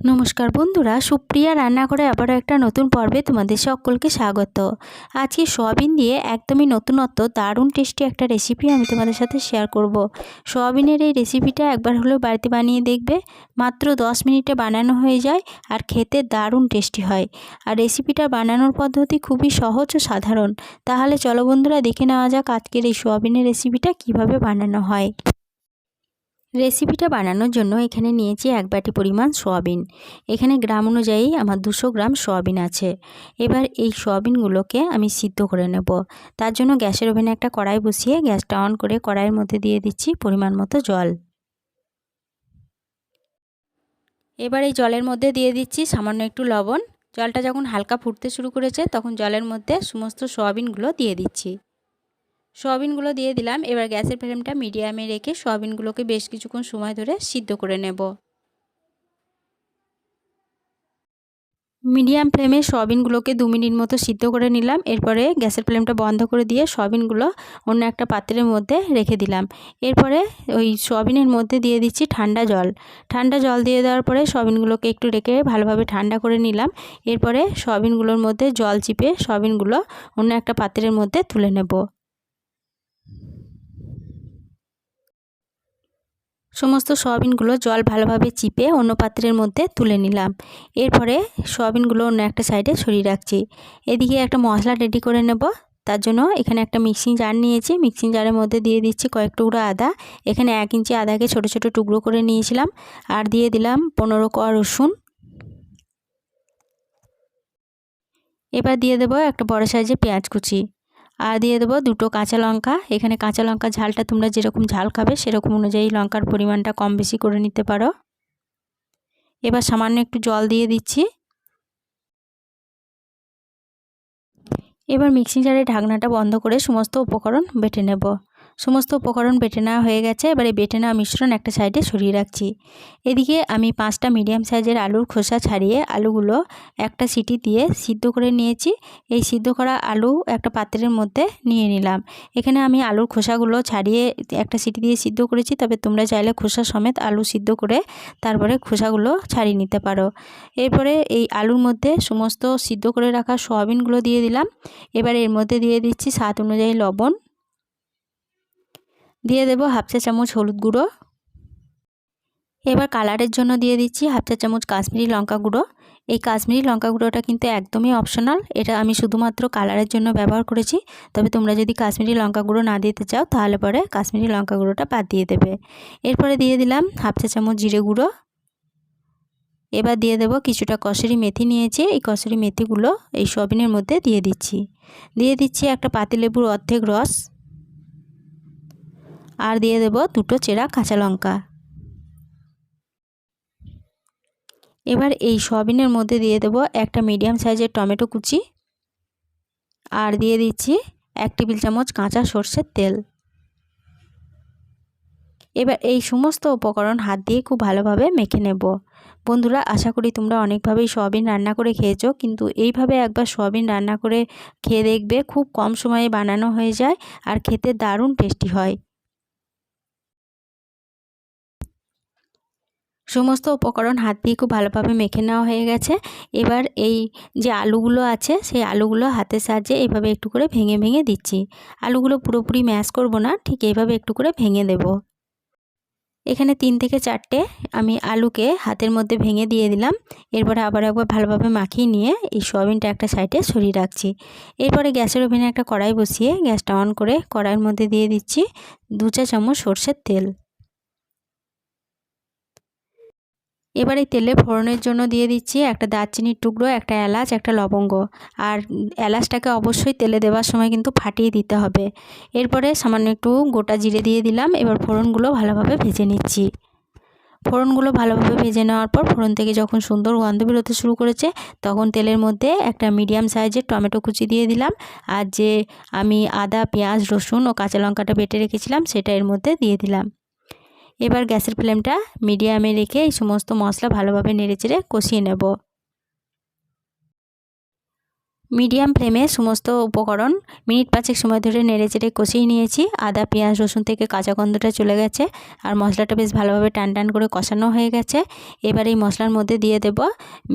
নমস্কার বন্ধুরা, সুপ্রিয়া রান্না করে আবারও একটা নতুন পর্বে তোমাদের সকলকে স্বাগত। আজকে সয়াবিন দিয়ে একদমই নতুনত্ব, দারুণ টেস্টি একটা রেসিপি আমি তোমাদের সাথে শেয়ার করব। সয়াবিনের এই রেসিপিটা একবার হলেও বাড়িতে বানিয়ে দেখবে, মাত্র 10 মিনিটে বানানো হয়ে যায় আর খেতে দারুণ টেস্টি হয়। আর রেসিপিটা বানানোর পদ্ধতি খুবই সহজ ও সাধারণ। তাহলে চলো বন্ধুরা, দেখে নেওয়া যাক আজকের এই সয়াবিনের রেসিপিটা কীভাবে বানানো হয়। রেসিপিটা বানানোর জন্য এখানে নিয়েছি এক বাটি পরিমাণ সয়াবিন। এখানে গ্রাম অনুযায়ী আমার দুশো গ্রাম সয়াবিন আছে। এবার এই সয়াবিনগুলোকে আমি সিদ্ধ করে নেব। তার জন্য গ্যাসের ওভেনে একটা কড়াই বসিয়ে গ্যাসটা অন করে কড়াইয়ের মধ্যে দিয়ে দিচ্ছি পরিমাণ মতো জল। এবার এই জলের মধ্যে দিয়ে দিচ্ছি সামান্য একটু লবণ। জলটা যখন হালকা ফুটতে শুরু করেছে তখন জলের মধ্যে সমস্ত সয়াবিনগুলো দিয়ে দিচ্ছি। সয়াবিনগুলো দিয়ে দিলাম। এবার গ্যাসের ফ্লেমটা মিডিয়ামে রেখে সয়াবিনগুলোকে বেশ কিছুক্ষণ সময় ধরে সিদ্ধ করে নেব। মিডিয়াম ফ্লেমে সয়াবিনগুলোকে দু মিনিট মতো সিদ্ধ করে নিলাম। এরপরে গ্যাসের ফ্লেমটা বন্ধ করে দিয়ে সয়াবিনগুলো অন্য একটা পাত্রের মধ্যে রেখে দিলাম। এরপরে ওই সয়াবিনের মধ্যে দিয়ে দিচ্ছি ঠান্ডা জল। ঠান্ডা জল দিয়ে দেওয়ার পরে সয়াবিনগুলোকে একটু রেখে ভালোভাবে ঠান্ডা করে নিলাম। এরপরে সয়াবিনগুলোর মধ্যে জল চিপে সয়াবিনগুলো অন্য একটা পাত্রের মধ্যে তুলে নেব। সমস্ত সয়াবিনগুলো জল ভালোভাবে চিপে অন্য পাত্রের মধ্যে তুলে নিলাম। এরপরে সয়াবিনগুলো অন্য একটা সাইডে সরিয়ে রাখছি। এদিকে একটা মশলা রেডি করে নেব। তার জন্য এখানে একটা মিক্সিং জার নিয়েছি। মিক্সিং জারের মধ্যে দিয়ে দিচ্ছি কয়েক টুকরো আদা। এখানে এক ইঞ্চি আদাকে ছোট ছোট টুকরো করে নিয়েছিলাম। আর দিয়ে দিলাম পনেরো কোয়া রসুন। এবার দিয়ে দেবো একটা বড় সাইজে পেঁয়াজ কুচি। আর দিয়ে দেবো দুটো কাঁচা লঙ্কা। এখানে কাঁচা লঙ্কা ঝালটা তোমরা যেরকম ঝাল খাবে সেরকম অনুযায়ী লঙ্কার পরিমাণটা কম বেশি করে নিতে পারো। এবার সামান্য একটু জল দিয়ে দিচ্ছি। এবার মিক্সিং জারের ঢাকনাটা বন্ধ করে সমস্ত উপকরণ বেটে নেব। সমস্ত উপকরণ বেটে নেওয়া হয়ে গেছে। এবারে বেটে নেওয়া মিশ্রণ একটা সাইডে সরিয়ে রাখছি। এদিকে আমি পাঁচটা মিডিয়াম সাইজের আলুর খোসা ছাড়িয়ে আলুগুলো একটা সিটি দিয়ে সিদ্ধ করে নিয়েছি। এই সিদ্ধ করা আলু একটা পাত্রের মধ্যে নিয়ে নিলাম। এখানে আমি আলুর খোসাগুলো ছাড়িয়ে একটা সিটি দিয়ে সিদ্ধ করেছি। তবে তোমরা চাইলে খোসা সমেত আলু সিদ্ধ করে তারপরে খোসাগুলো ছাড়িয়ে নিতে পারো। এরপরে এই আলুর মধ্যে সমস্ত সিদ্ধ করে রাখা সয়াবিনগুলো দিয়ে দিলাম। এবার এর মধ্যে দিয়ে দিচ্ছি স্বাদ অনুযায়ী লবণ। দিয়ে দেবো হাফ চা চামচ হলুদ গুঁড়ো। এবার কালারের জন্য দিয়ে দিচ্ছি হাফ চা চামচ কাশ্মীরি লঙ্কা গুঁড়ো। এই কাশ্মীরি লঙ্কা গুঁড়োটা কিন্তু একদমই অপশনাল এটা আমি শুধুমাত্র কালারের জন্য ব্যবহার করেছি। তবে তোমরা যদি কাশ্মীরি লঙ্কা গুঁড়ো না দিতে চাও, তাহলে পরে কাশ্মীরি লঙ্কা গুঁড়োটা বাদ দিয়ে দেবে। এরপরে দিয়ে দিলাম হাফ চা চামচ জিরে গুঁড়ো। এবার দিয়ে দেব কিছুটা কসুরি মেথি নিয়েছি, এই কসুরি মেথিগুলো এই সবিনের মধ্যে দিয়ে দিচ্ছি। দিয়ে দিচ্ছি একটা পাতিলেবুর অর্ধেক রস। আর দিয়ে দেব দুটো চেরা কাঁচা লঙ্কা। এবার এই সয়াবিনের মধ্যে দিয়ে দেব একটা মিডিয়াম সাইজের টমেটো কুচি আর দিয়ে দিচ্ছি এক টেবিল চামচ কাঁচা সর্ষের তেল। এবার এই সমস্ত উপকরণ হাত দিয়ে খুব ভালোভাবে মেখে নেব। বন্ধুরা, আশা করি তোমরা অনেকভাবেই সয়াবিন রান্না করে খেয়েছো, কিন্তু এইভাবে একবার সয়াবিন রান্না করে খেয়ে দেখবে খুব কম সময়ে বানানো হয়ে যায় আর খেতে দারুণ টেস্টি হয়। সমস্ত উপকরণ হাত দিয়ে খুব ভালোভাবে মেখে নেওয়া হয়ে গেছে। এবার এই যে আলুগুলো আছে, সেই আলুগুলো হাতের সাহায্যে এইভাবে একটু করে ভেঙে ভেঙে দিচ্ছি। আলুগুলো পুরোপুরি ম্যাশ করব না, ঠিক এইভাবে একটু করে ভেঙে দেব। এখানে তিন থেকে চারটে আমি আলুকে হাতের মধ্যে ভেঙে দিয়ে দিলাম। এরপরে আবার একবার ভালোভাবে মাখিয়ে নিয়ে এই সোয়াবিনটা একটা সাইডে সরিয়ে রাখছি। এরপরে গ্যাসের ওভেনে একটা কড়াই বসিয়ে গ্যাসটা অন করে কড়াইয়ের মধ্যে দিয়ে দিচ্ছি দু চা চামচ সর্ষের তেল। এবার তেলে ফোড়নের জন্য দিয়ে দিচ্ছি একটা দারচিনির টুকরো, একটা এলাচ, একটা লবঙ্গ। আর এলাচটাকে অবশ্যই তেলে দেওয়ার সময় কিন্তু ফাটিয়ে দিতে হবে। এরপরে সামান্য একটু গোটা জিরে দিয়ে দিলাম। এবার ফোড়নগুলো ভালোভাবে ভেজে নিচ্ছি। ফোড়নগুলো ভালোভাবে ভেজে নেওয়ার পর ফোড়ন থেকে যখন সুন্দর গন্ধ বেরোতে শুরু করেছে, তখন তেলের মধ্যে একটা মিডিয়াম সাইজের টমেটো কুচি দিয়ে দিলাম। আর যে আমি আদা, পেঁয়াজ, রসুন ও কাঁচা লঙ্কাটা বেটে রেখেছিলাম, সেটা এর মধ্যে দিয়ে দিলাম। এবার গ্যাসের ফ্লেমটা মিডিয়ামে রেখে এই সমস্ত মশলা ভালোভাবে নেড়েচেড়ে কষিয়ে নেব। মিডিয়াম ফ্লেমে সমস্ত উপকরণ মিনিট পাঁচেক সময় ধরে নেড়ে চেড়ে কষিয়ে নিয়েছি। আদা, পেঁয়াজ, রসুন থেকে কাঁচা গন্ধটা চলে গেছে আর মশলাটা বেশ ভালোভাবে টান টান করে কষানো হয়ে গেছে। এবার এই মশলার মধ্যে দিয়ে দেব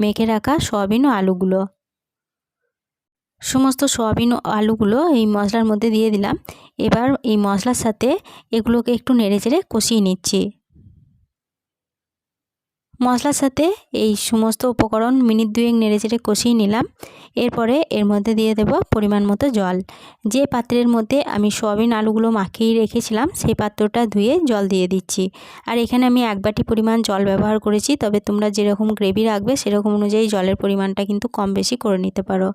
মেখে রাখা সয়াবিন ও আলুগুলো। সমস্ত সয়াবিন আলুগুলো এই মশলার মধ্যে দিয়ে দিলাম। এবার এই মশলার সাথে এগুলোকে একটু নেড়ে চেড়ে কষিয়ে নিচ্ছি। মশলার সাথে এই সমস্ত উপকরণ মিনিট দুয়েক নেড়ে চেড়ে কষিয়ে নিলাম। এরপরে এর মধ্যে দিয়ে দেব পরিমাণ মতো জল। যে পাত্রের মধ্যে আমি সয়াবিন আলুগুলো মাখিয়ে রেখেছিলাম, সেই পাত্রটা ধুয়ে জল দিয়ে দিচ্ছি। আর এখানে আমি এক বাটি পরিমাণ জল ব্যবহার করেছি, তবে তোমরা যেরকম গ্রেভি রাখবে, সেরকম অনুযায়ী জলের পরিমাণটা কিন্তু কম বেশি করে নিতে পারো।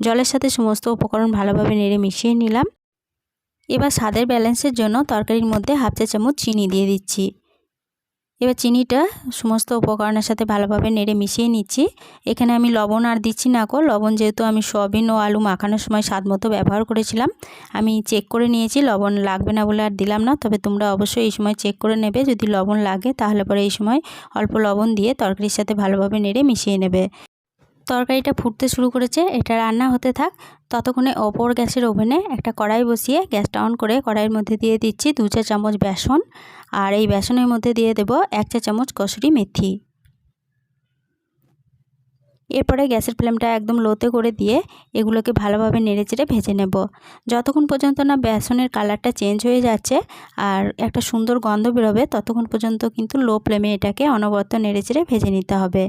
জলের সাথে সমস্ত উপকরণ ভালোভাবে নেড়ে মিশিয়ে নিলাম। এবার স্বাদের ব্যালেন্সের জন্য তরকারির মধ্যে হাফ চা চামচ চিনি দিয়ে দিচ্ছি। এবার চিনিটা সমস্ত উপকরণের সাথে ভালোভাবে নেড়ে মিশিয়ে নিচ্ছি। এখানে আমি লবণ আর দিচ্ছি না কো লবণ যেহেতু আমি সয়াবিন ও আলু মাখানোর সময় স্বাদ মতো ব্যবহার করেছিলাম। আমি চেক করে নিয়েছি, লবণ লাগবে না বলে আর দিলাম না। তবে তোমরা অবশ্যই এই সময় চেক করে নেবে। যদি লবণ লাগে, তাহলে পরে এই সময় অল্প লবণ দিয়ে তরকারির সাথে ভালোভাবে নেড়ে মিশিয়ে নেবে। তরকারিটা ফুটতে শুরু করেছে, এটা রান্না হতে থাক। ততক্ষণে ওপর গ্যাসের ওভেনে একটা কড়াই বসিয়ে গ্যাসটা অন করে কড়াইয়ের মধ্যে দিয়ে দিচ্ছি দু চা চামচ বেসন। আর এই বেসনের মধ্যে দিয়ে দেব এক চা চামচ কসুরি মেথি। এরপরে গ্যাসের ফ্লেমটা একদম লোতে করে দিয়ে এগুলোকে ভালোভাবে নেড়েচেড়ে ভেজে নেব। যতক্ষণ পর্যন্ত না বেসনের কালারটা চেঞ্জ হয়ে যাচ্ছে আর একটা সুন্দর গন্ধ বেরোবে, ততক্ষণ পর্যন্ত কিন্তু লো ফ্লেমে এটাকে অনবরত নেড়েচেড়ে ভেজে নিতে হবে।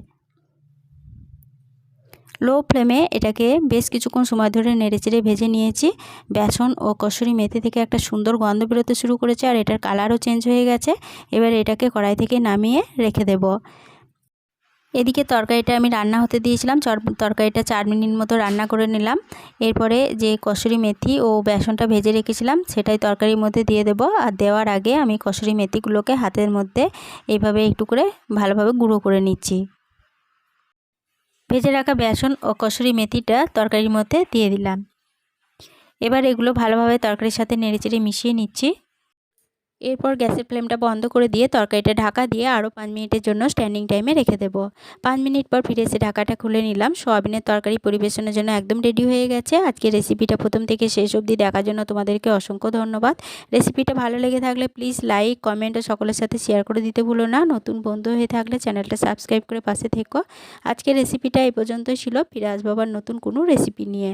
লো ফ্লেমে এটাকে বেশ কিছুক্ষণ সময় ধরে নেড়েচেড়ে ভেজে নিয়েছি। বেসন ও কসুরি মেথি থেকে একটা সুন্দর গন্ধ বেরোতে শুরু করেছে আর এটার কালারও চেঞ্জ হয়ে গেছে। এবার এটাকে কড়াই থেকে নামিয়ে রেখে দেব। এদিকে তরকারিটা আমি রান্না হতে দিয়েছিলাম। চর, তরকারিটা চার মিনিট মতো রান্না করে নিলাম। এরপরে যে কসুরি মেথি ও বেসনটা ভেজে রেখেছিলাম, সেটাই তরকারির মধ্যে দিয়ে দেব। আর দেওয়ার আগে আমি কসুরি মেথিগুলোকে হাতের মধ্যে এইভাবে একটু করে ভালোভাবে গুঁড়ো করে নিচ্ছি। ভেজে রাখা বেসন ও কসুরি মেথিটা তরকারির মধ্যে দিয়ে দিলাম। এবার এগুলো ভালোভাবে তরকারির সাথে নেড়েচেড়ে মিশিয়ে নিচ্ছি। এরপর গ্যাসের ফ্লেমটা বন্ধ করে দিয়ে তরকারিটা ঢাকা দিয়ে আরও পাঁচ মিনিটের জন্য স্ট্যান্ডিং টাইমে রেখে দেবো। পাঁচ মিনিট পর ফিরে এসে ঢাকাটা খুলে নিলাম। সোয়াবিনের তরকারি পরিবেশনের জন্য একদম রেডি হয়ে গেছে। আজকে রেসিপিটা প্রথম থেকে শেষ অবধি দেখার জন্য তোমাদেরকে অসংখ্য ধন্যবাদ। রেসিপিটা ভালো লেগে থাকলে প্লিজ লাইক, কমেন্ট ও সকলের সাথে শেয়ার করে দিতে ভুলো না। নতুন বন্ধু হয়ে থাকলে চ্যানেলটা সাবস্ক্রাইব করে পাশে থেকো। আজকের রেসিপিটা এই পর্যন্তই ছিল। ফিরে আসব আবার নতুন কোনো রেসিপি নিয়ে।